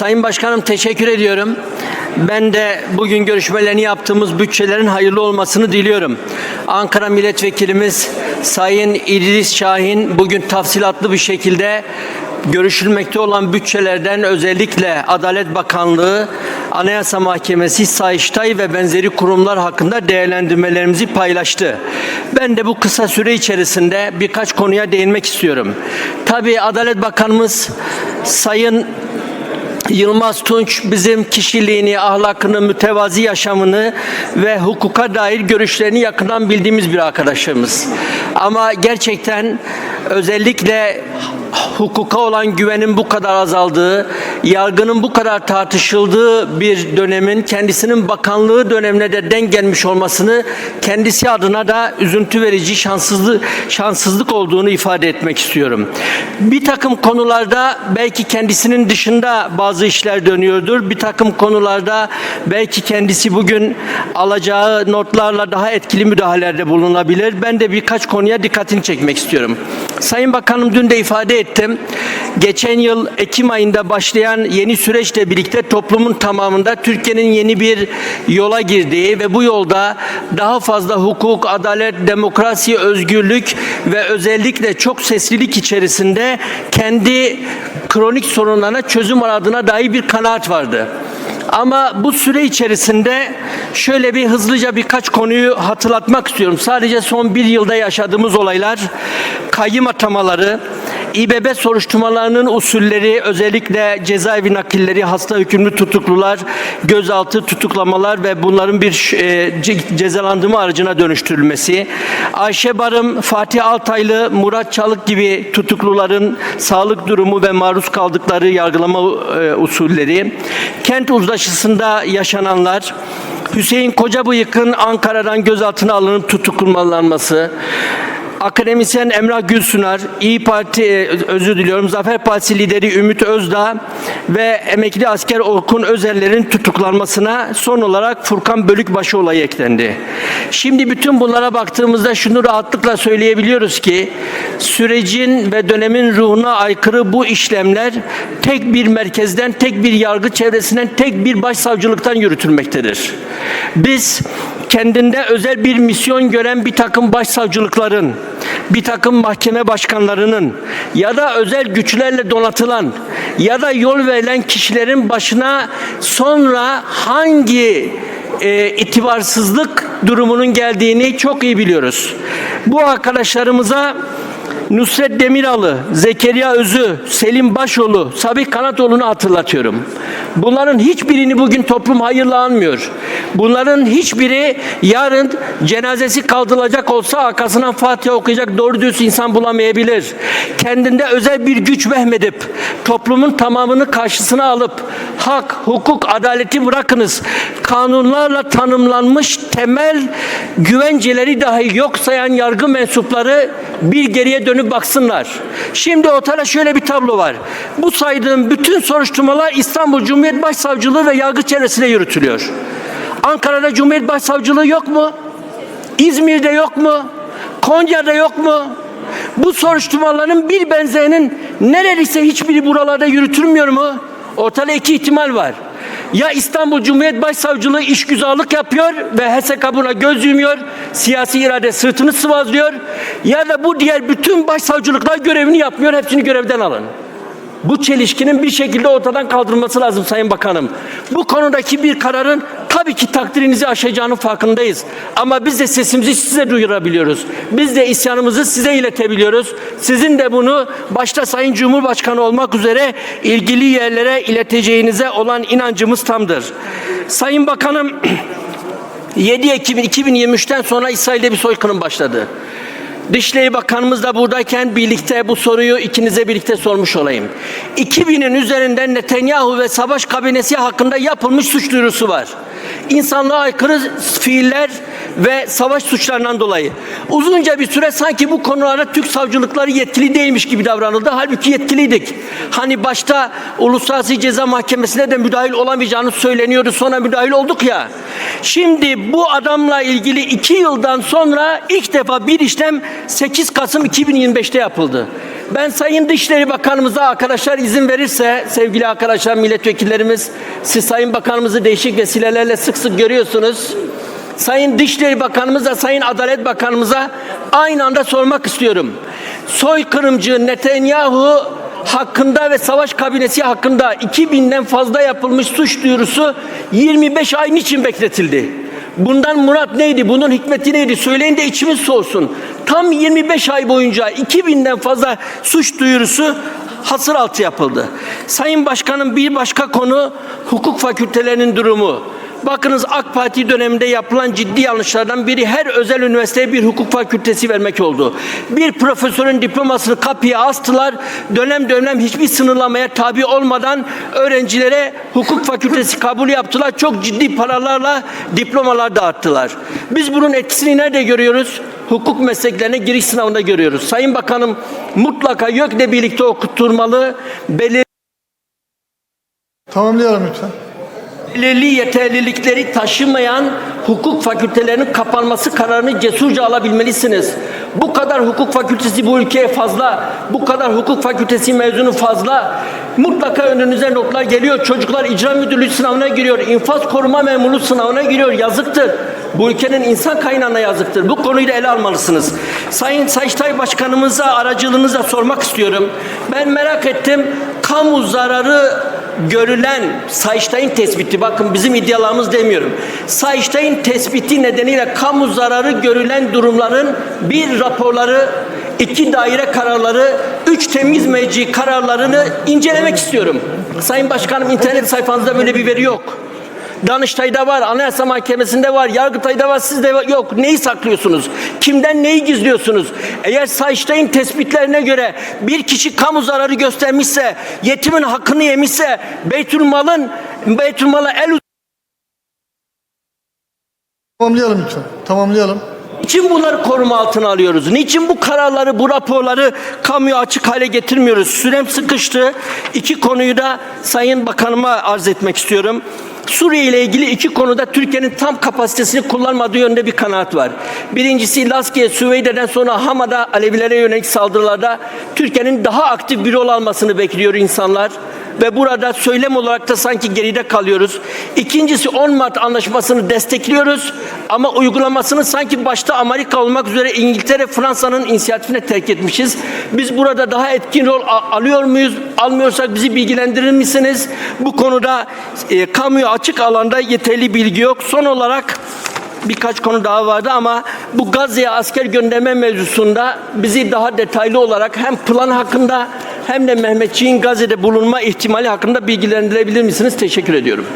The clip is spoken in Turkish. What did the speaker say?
Sayın Başkanım teşekkür ediyorum. Ben de bugün görüşmelerini yaptığımız bütçelerin hayırlı olmasını diliyorum. Ankara Milletvekilimiz Sayın İdris Şahin bugün tafsilatlı bir şekilde görüşülmekte olan bütçelerden özellikle Adalet Bakanlığı, Anayasa Mahkemesi, Sayıştay ve benzeri kurumlar hakkında değerlendirmelerimizi paylaştı. Ben de bu kısa süre içerisinde birkaç konuya değinmek istiyorum. Tabii Adalet Bakanımız Sayın Yılmaz Tunç bizim kişiliğini, ahlakını, mütevazi yaşamını ve hukuka dair görüşlerini yakından bildiğimiz bir arkadaşımız. Ama gerçekten özellikle hukuka olan güvenin bu kadar azaldığı, yargının bu kadar tartışıldığı bir dönemin kendisinin bakanlığı dönemine de denk gelmiş olmasını kendisi adına da üzüntü verici şanssızlık şanssızlık olduğunu ifade etmek istiyorum. Bir takım konularda belki kendisinin dışında bazı işler dönüyordur. Bir takım konularda belki kendisi bugün alacağı notlarla daha etkili müdahalelerde bulunabilir. Ben de birkaç konuya dikkatini çekmek istiyorum. Sayın Bakanım dün de ifade ettim. Geçen yıl Ekim ayında başlayan yeni süreçle birlikte toplumun tamamında Türkiye'nin yeni bir yola girdiği ve bu yolda daha fazla hukuk, adalet, demokrasi, özgürlük ve özellikle çok seslilik içerisinde kendi kronik sorunlarına çözüm aradığına dair bir kanaat vardı. Ama bu süre içerisinde şöyle bir hızlıca birkaç konuyu hatırlatmak istiyorum. Sadece son bir yılda yaşadığımız olaylar, kayyım atamaları, İBB soruşturmalarının usulleri, özellikle cezaevi nakilleri, hasta hükümlü tutuklular, gözaltı tutuklamalar ve bunların bir e, ce- cezalandırma aracına dönüştürülmesi, Ayşe Barım, Fatih Altaylı, Murat Çalık gibi tutukluların sağlık durumu ve maruz kaldıkları yargılama e, usulleri, kent uzlaşısında yaşananlar, Hüseyin Kocabıyık'ın Ankara'dan gözaltına alınıp tutuklanması, akademisyen Emrah Gülsunar, İyi Parti, e, özür diliyorum, Zafer Partisi lideri Ümit Özdağ ve emekli asker Orkun Özerler'in tutuklanmasına son olarak Furkan Bölükbaşı olayı eklendi. Şimdi bütün bunlara baktığımızda şunu rahatlıkla söyleyebiliyoruz ki sürecin ve dönemin ruhuna aykırı bu işlemler tek bir merkezden, tek bir yargı çevresinden, tek bir başsavcılıktan yürütülmektedir. Biz kendinde özel bir misyon gören bir takım başsavcılıkların, bir takım mahkeme başkanlarının ya da özel güçlerle donatılan ya da yol verilen kişilerin başına sonra hangi e, itibarsızlık durumunun geldiğini çok iyi biliyoruz. Bu arkadaşlarımıza Nusret Demiralı, Zekeriya Özü, Selim Başoğlu, Sabih Kanatoğlu'nu hatırlatıyorum. Bunların hiçbirini bugün toplum hayırla anmıyor. Bunların hiçbiri yarın cenazesi kaldırılacak olsa arkasından Fatiha okuyacak doğru düz insan bulamayabilir. Kendinde özel bir güç vehmedip toplumun tamamını karşısına alıp hak, hukuk, adaleti bırakınız. Kanunlarla tanımlanmış temel güvenceleri dahi yok sayan yargı mensupları bir geriye dönüp baksınlar. Şimdi ortada şöyle bir tablo var. Bu saydığım bütün soruşturmalar İstanbul Cumhuriyet Başsavcılığı ve yargı çevresinde yürütülüyor. Ankara'da Cumhuriyet Başsavcılığı yok mu? İzmir'de yok mu? Konya'da yok mu? Bu soruşturmaların bir benzerinin neredeyse hiçbiri buralarda yürütülmüyor mu? Ortada iki ihtimal var. Ya İstanbul Cumhuriyet Başsavcılığı işgüzarlık yapıyor ve HSK buna göz yumuyor, siyasi irade sırtını sıvazlıyor ya da bu diğer bütün başsavcılıklar görevini yapmıyor, hepsini görevden alın. Bu çelişkinin bir şekilde ortadan kaldırılması lazım Sayın Bakanım. Bu konudaki bir kararın tabii ki takdirinizi aşacağının farkındayız. Ama biz de sesimizi size duyurabiliyoruz. Biz de isyanımızı size iletebiliyoruz. Sizin de bunu başta Sayın Cumhurbaşkanı olmak üzere ilgili yerlere ileteceğinize olan inancımız tamdır. Sayın Bakanım 7 Ekim 2023'ten sonra İsrail'de bir soykırım başladı. Dışişleri Bakanımız da buradayken birlikte bu soruyu ikinize birlikte sormuş olayım. 2000'in üzerinden Netanyahu ve savaş kabinesi hakkında yapılmış suç duyurusu var. İnsanlığa aykırı fiiller ve savaş suçlarından dolayı. Uzunca bir süre sanki bu konularda Türk savcılıkları yetkili değilmiş gibi davranıldı. Halbuki yetkiliydik. Hani başta Uluslararası Ceza Mahkemesi'ne de müdahil olamayacağını söyleniyordu. Sonra müdahil olduk ya. Şimdi bu adamla ilgili iki yıldan sonra ilk defa bir işlem 8 Kasım 2025'te yapıldı. Ben Sayın Dışişleri Bakanımıza arkadaşlar izin verirse sevgili arkadaşlar milletvekillerimiz siz Sayın Bakanımızı değişik vesilelerle sık sık görüyorsunuz. Sayın Dışişleri Bakanımıza, Sayın Adalet Bakanımıza aynı anda sormak istiyorum. Soykırımcı Netanyahu hakkında ve savaş kabinesi hakkında 2000'den fazla yapılmış suç duyurusu 25 ay için bekletildi? Bundan murat neydi? Bunun hikmeti neydi? Söyleyin de içimiz soğusun. Tam 25 ay boyunca 2000'den fazla suç duyurusu hasır altı yapıldı. Sayın Başkanım bir başka konu hukuk fakültelerinin durumu. Bakınız AK Parti döneminde yapılan ciddi yanlışlardan biri her özel üniversiteye bir hukuk fakültesi vermek oldu. Bir profesörün diplomasını kapıya astılar. Dönem dönem hiçbir sınırlamaya tabi olmadan öğrencilere hukuk fakültesi kabul yaptılar. Çok ciddi paralarla diplomalar dağıttılar. Biz bunun etkisini nerede görüyoruz? Hukuk mesleklerine giriş sınavında görüyoruz. Sayın Bakanım mutlaka YÖK'le birlikte okutturmalı. Belirli Tamamlayalım lütfen. Belirli yeterlilikleri taşımayan hukuk fakültelerinin kapanması kararını cesurca alabilmelisiniz. Bu kadar hukuk fakültesi bu ülkeye fazla, bu kadar hukuk fakültesi mezunu fazla. Mutlaka önünüze notlar geliyor. Çocuklar icra müdürlüğü sınavına giriyor. infaz koruma memurluğu sınavına giriyor. Yazıktır. Bu ülkenin insan kaynağına yazıktır. Bu konuyu da ele almalısınız. Sayın Sayıştay Başkanımıza aracılığınızla sormak istiyorum. Ben merak ettim. Kamu zararı görülen Sayıştay'ın tespiti bakın bizim iddialarımız demiyorum. Sayıştay'ın tespiti nedeniyle kamu zararı görülen durumların bir raporları, iki daire kararları, üç temiz meclis kararlarını incelemek istiyorum. Sayın Başkanım internet sayfanızda böyle bir veri yok. Danıştay'da var, Anayasa Mahkemesi'nde var, Yargıtay'da var, sizde var. yok. Neyi saklıyorsunuz? Kimden neyi gizliyorsunuz? Eğer Sayıştay'ın tespitlerine göre bir kişi kamu zararı göstermişse, yetimin hakkını yemişse, Beytülmal'ın Beytülmal'a el Tamamlayalım lütfen. Tamamlayalım. Niçin bunları koruma altına alıyoruz? Niçin bu kararları, bu raporları kamuya açık hale getirmiyoruz? Sürem sıkıştı. İki konuyu da Sayın Bakanıma arz etmek istiyorum. Suriye ile ilgili iki konuda Türkiye'nin tam kapasitesini kullanmadığı yönde bir kanaat var. Birincisi Laskiye, Süveyde'den sonra Hama'da Alevilere yönelik saldırılarda Türkiye'nin daha aktif bir rol almasını bekliyor insanlar ve burada söylem olarak da sanki geride kalıyoruz. İkincisi 10 Mart anlaşmasını destekliyoruz ama uygulamasını sanki başta Amerika olmak üzere İngiltere, Fransa'nın inisiyatifine terk etmişiz. Biz burada daha etkin rol alıyor muyuz? Almıyorsak bizi bilgilendirir misiniz? Bu konuda e, kamuya açık alanda yeterli bilgi yok. Son olarak birkaç konu daha vardı ama bu Gazze'ye asker gönderme mevzusunda bizi daha detaylı olarak hem plan hakkında hem de Mehmetçiğin Gazze'de bulunma ihtimali hakkında bilgilendirebilir misiniz? Teşekkür ediyorum.